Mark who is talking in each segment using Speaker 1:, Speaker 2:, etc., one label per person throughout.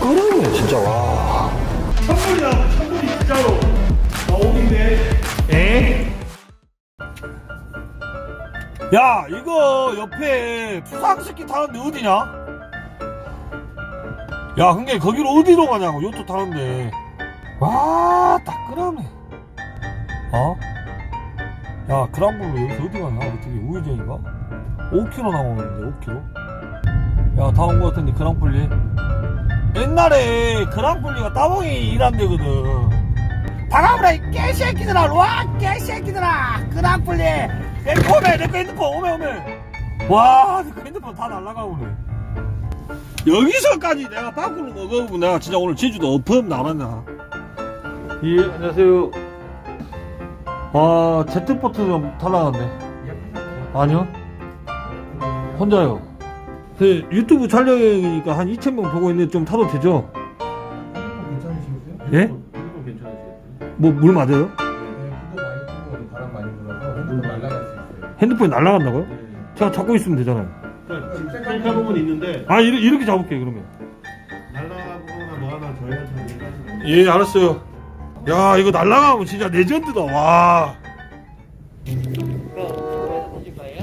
Speaker 1: 끄러네 진짜 와
Speaker 2: 천물이야 천물이 진짜로 아 오긴데
Speaker 1: 에? 야 이거 옆에 수상스키 타는데 어디냐? 야 근데 거기로 어디로 가냐고 요트 타는데. 와 따끈하네. 어? 야 그랑블루 여기서 어디 가냐 어떻게 우회전인가? 5km 남았는데 5km 야다 온 거 같은데 그랑블리? 옛날에 그랑블리가 따봉이 일한 데거든. 다가오라 이 개새끼들아 와 개새끼들아! 그랑블리! 내 오메 내거 핸드폰 오메 오메. 와내 거 핸드폰 다 날라가 오네 여기서까지 내가 밖으로 먹어보면 내가 진짜 오늘 제주도 어펌 나왔나 예 안녕하세요 아 제트보트 좀 탈라갔네 아니요 혼자요 네, 유튜브 촬영이니까 한 2,000명 보고 있는데 좀 타도 되죠?
Speaker 3: 괜찮으시겠어요?
Speaker 1: 예? 뭐 물 맞아요?
Speaker 3: 네, 핸드폰 있어요.
Speaker 1: 핸드폰이 날라간다고요?
Speaker 3: 네.
Speaker 1: 제가 잡고 있으면 되잖아요
Speaker 2: 지금 셀카 부분 있는데
Speaker 1: 아 이렇게, 이렇게 잡을게요 그러면
Speaker 2: 날라가거나 뭐 하나 저희한테 얘기하시면
Speaker 1: 예 알았어요 야 이거 날라가면 진짜 레전드다 와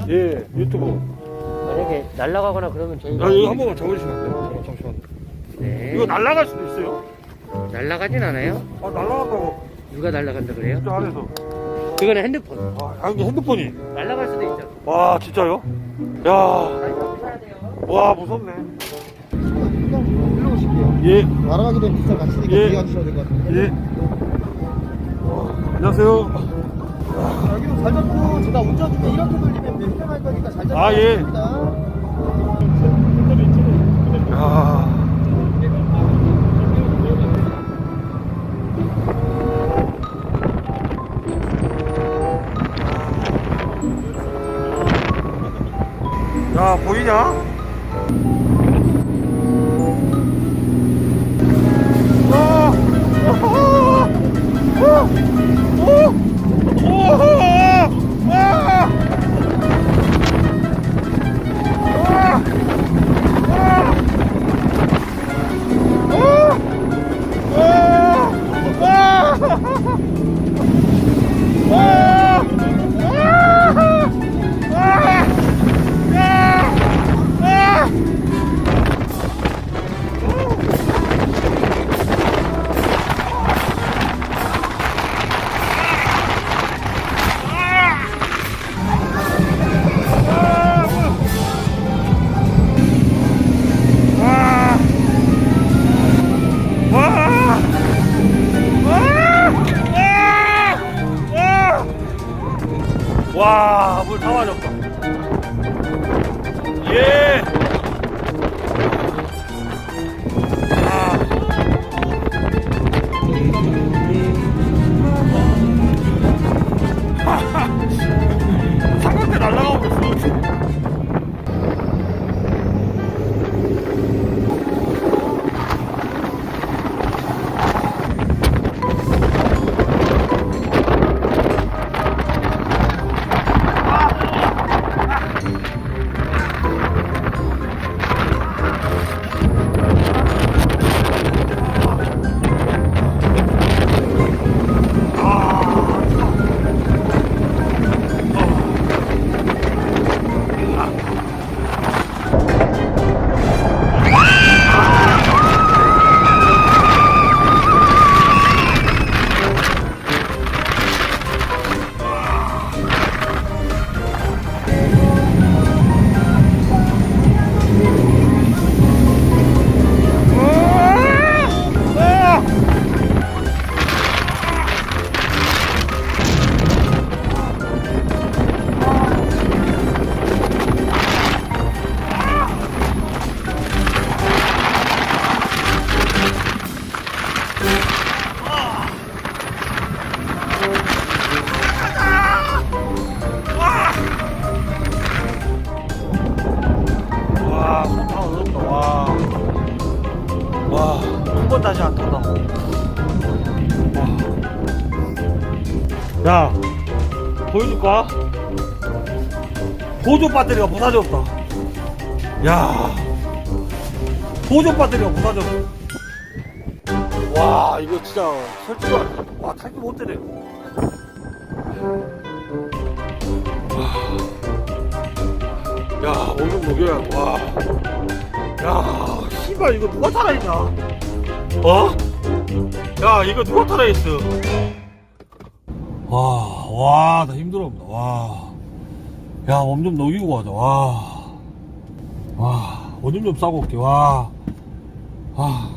Speaker 1: 예, 유튜브.
Speaker 4: 만약에 날아가거나 그러면 저희가
Speaker 1: 아, 이거 한 번만 잡아주시면 안 돼요? 잠시만.
Speaker 4: 네.
Speaker 1: 이거 날라갈 수도 있어요?
Speaker 4: 날아가진 않아요?
Speaker 1: 아, 날라간다고.
Speaker 4: 누가 날아간다 그래요?
Speaker 1: 저 안에서.
Speaker 4: 그거는 핸드폰.
Speaker 1: 아, 이게 핸드폰이.
Speaker 4: 날아갈 수도 있죠.
Speaker 1: 와, 진짜요? 야, 와, 무섭네.
Speaker 5: 일로 오실게요.
Speaker 1: 예,
Speaker 5: 날아가게 되면 비쌀 같이니까
Speaker 1: 예.
Speaker 5: 뒤에 앉으셔야 될 것 같은데.
Speaker 1: 예. 어, 안녕하세요.
Speaker 5: 여기도 잘 잡고 제가 운전 중에 이렇게 돌리면 불편할 거니까 잘 잡고
Speaker 1: 아, 예. 야. 야, 보이냐? 아! 오! 오! 오! 와, 물 다 맞았다. 예. 다시 안 탄다. 와. 야, 보여줄까? 보조 배터리가 부사졌다. 야, 보조 배터리가 부사졌어. 와, 이거 진짜 설치가. 와, 탈기 못 되네. 와. 야, 오늘 녹여야 와. 야, 씨발 이거 누가 살아있냐? 어? 야, 이거 누가 살아있어? 와, 와, 나 힘들어본다. 와. 야, 몸 좀 녹이고 가자. 와. 와, 오줌 좀 싸고 올게. 와. 와.